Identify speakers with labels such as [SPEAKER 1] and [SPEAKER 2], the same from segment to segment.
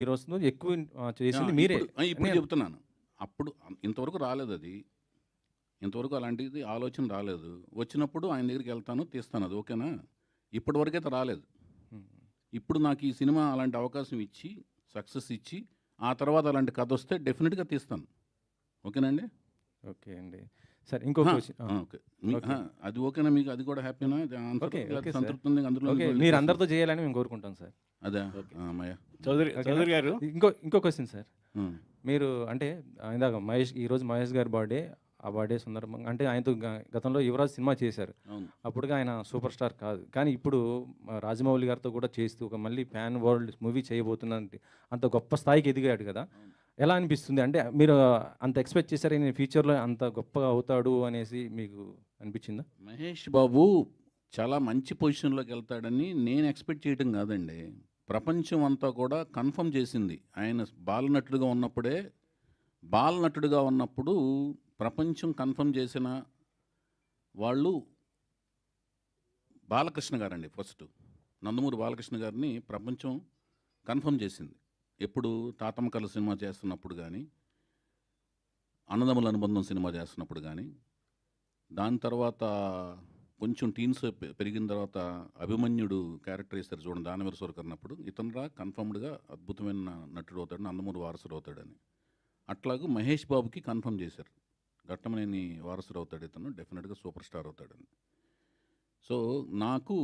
[SPEAKER 1] హీరోస్‌లో ఎక్కువ ఆహ్, చేసింది! మీరే.
[SPEAKER 2] ఇప్పుడు చెప్తున్నాను. అప్పుడు ఇంతవరకు రాలేదది. ఇంతవరకు అలాంటిది ఆలోచన రాలేదు. వచ్చినప్పుడు ఆయన దగ్గరికెళ్తాను, తీస్తాను అది ఓకేనా? ఇప్పటివరకైతే రాలేదు. ఇప్పుడు నాకు ఈ సినిమా అలాంటి అవకాశం ఇచ్చి, సక్సెస్ ఇచ్చి, ఆ తర్వాత అలాంటి కథొస్తే డెఫినిట్‌గా తీస్తాను. ఓకేనండి?
[SPEAKER 1] ఓకే అండి. సరే.
[SPEAKER 2] ఆ! అది ఓకేనా మీకు? అది కూడా హ్యాపీనా? అది. సంతృప్తి. వెళ్ళిపోతాను.
[SPEAKER 1] మీరు అందరితో చేయాలని మేము కోరుకుంటాం సార్.
[SPEAKER 2] అదా? అమ్మయ్య!
[SPEAKER 3] చౌదరి? చౌదరి గారు
[SPEAKER 1] ఇంకో ఇంకో క్వెషన్ సార్. మీరు అంటే ఇందాక మహేష్ ఈరోజు మహేష్ గారి బర్త్‌డే. ఆ బర్త్‌డే సందర్భంగా అంటే ఆయనతో గతంలో 'యువరాజ్' సినిమా చేశారు.
[SPEAKER 2] అవును.
[SPEAKER 1] అప్పటికి ఆయన సూపర్ స్టార్ కాదు. కానీ ఇప్పుడు రాజమౌళి గారితో కూడా చేస్తూ ఒక మళ్ళీ పాన్ వరల్డ్ మూవీ చేయబోతున్నానంటే అంత గొప్ప స్థాయికి ఎదిగాడు కదా! ఎలా అనిపిస్తుంది? అంటే మీరు అంత ఎక్స్‌పెక్ట్ చేసారా ఈయన ఫ్యూచర్‌లో అంత గొప్పగా అవుతాడు అనేసి మీకు అనిపించిందా?
[SPEAKER 2] మహేష్ బాబు చాలా మంచి పొజిషన్‌లోకి వెళ్తాడని నేను ఎక్స్‌పెక్ట్ చేయటం కాదండి. ప్రపంచం అంతా కూడా కన్ఫర్మ్ చేసింది. ఆయన బాలనటుడుగా ఉన్నప్పుడే బాలనటుడుగా ఉన్నప్పుడు ప్రపంచం కన్ఫర్మ్ చేసిన వాళ్ళు బాలకృష్ణ గారండి ఫస్ట్. నందమూరి బాలకృష్ణ గారిని ప్రపంచం కన్ఫర్మ్ చేసింది. ఎప్పుడు 'తాతమ్మ సినిమా చేస్తున్నప్పుడు కానీ 'అన్నదమ్ముల అనుబంధం' సినిమా చేస్తున్నప్పుడు కానీ దాని తర్వాత కొంచెం టీన్స్ పెరిగిన తర్వాత 'అభిమన్యుడు' క్యారెక్టర్ చేశారు చూడండి 'దానవీర సూరకర్ణ' అప్పుడు ఇతనురా కన్ఫర్మ్డ్‌గా అద్భుతమైన నటుడు అవుతాడు, నందమూరి వారసుడు అవుతాడని. అట్లాగూ మహేష్ బాబుకి కన్ఫర్మ్ చేశారు. ఘట్టమనేని వారసుడు అవుతాడు ఇతను డెఫినెట్గా సూపర్ స్టార్ అవుతాడని. సో, నాకు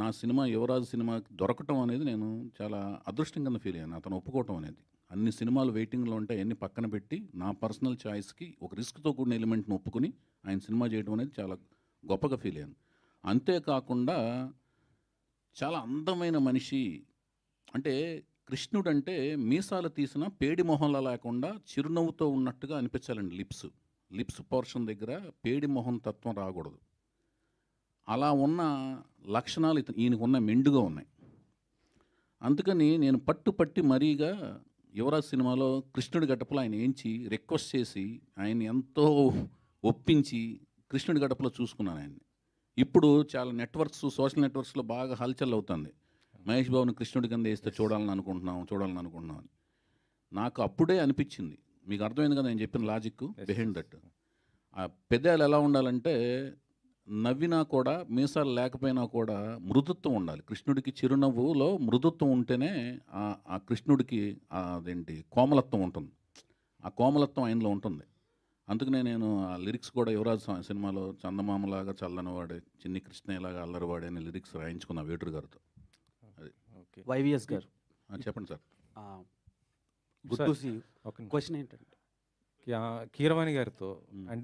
[SPEAKER 2] నా సినిమా 'యువరాజు' సినిమా దొరకటం అనేది నేను చాలా అదృష్టం కింద ఫీల్ అయ్యాను. అతను ఒప్పుకోవటం అనేది. అన్ని సినిమాలు వెయిటింగ్‌లో ఉంటే అన్ని పక్కన పెట్టి నా పర్సనల్ ఛాయిస్కి ఒక రిస్క్‌తో కూడిన ఎలిమెంట్‌ని ఒప్పుకొని ఆయన సినిమా చేయడం అనేది చాలా గొప్పగా ఫీల్ అయ్యాను. అంతేకాకుండా చాలా అందమైన మనిషి. అంటే కృష్ణుడంటే మీసాలు తీసిన పేడి మొహంలా లేకుండా చిరునవ్వుతో ఉన్నట్టుగా అనిపించాలండి లిప్స్. లిప్స్ పోర్షన్ దగ్గర పేడి మొహం తత్వం రాకూడదు. అలా ఉన్న లక్షణాలు ఇత ఈయనకున్న మెండుగా ఉన్నాయి. అందుకని నేను పట్టు పట్టి మరీగా 'యువరాజ్' సినిమాలో కృష్ణుడి గెటప్‌లో ఆయన ఏంచి రిక్వెస్ట్ చేసి ఆయన ఎంతో ఒప్పించి కృష్ణుడి గెటప్‌లో చూసుకున్నాను ఆయన్ని. ఇప్పుడు చాలా నెట్వర్క్స్, సోషల్ నెట్వర్క్స్‌లో బాగా హల్చల్ అవుతుంది. మహేష్ బాబుని కృష్ణుడి కింద ఏస్తే చూడాలని అనుకుంటున్నాం, చూడాలని అనుకుంటున్నాం అని. నాకు అప్పుడే అనిపించింది. మీకు అర్థమైంది కదా నేను చెప్పిన లాజిక్. బిహైండ్. దట్. ఆ పెదాలు ఎలా ఉండాలంటే నవ్వినా కూడా మీసాలు లేకపోయినా కూడా మృదుత్వం ఉండాలి. కృష్ణుడికి చిరునవ్వులో మృదుత్వం ఉంటేనే ఆ కృష్ణుడికి అదేంటి కోమలత్వం ఉంటుంది. ఆ కోమలత్వం ఆయనలో ఉంటుంది. అందుకనే నేను ఆ లిరిక్స్ కూడా 'యువరాజు' సినిమాలో చందమామలాగా చల్లనివాడే, చిన్ని కృష్ణయ్యలాగా అల్లరివాడే అనే లిరిక్స్ రాయించుకున్నా వేటూరు గారితో. అది.
[SPEAKER 1] ఓకే.
[SPEAKER 3] వైవిఎస్ గారు
[SPEAKER 2] ఆ! చెప్పండి sir.
[SPEAKER 3] Good
[SPEAKER 1] sir
[SPEAKER 3] to see. Question ఏంటంటే
[SPEAKER 1] కీరవాణి గారితో. అంటే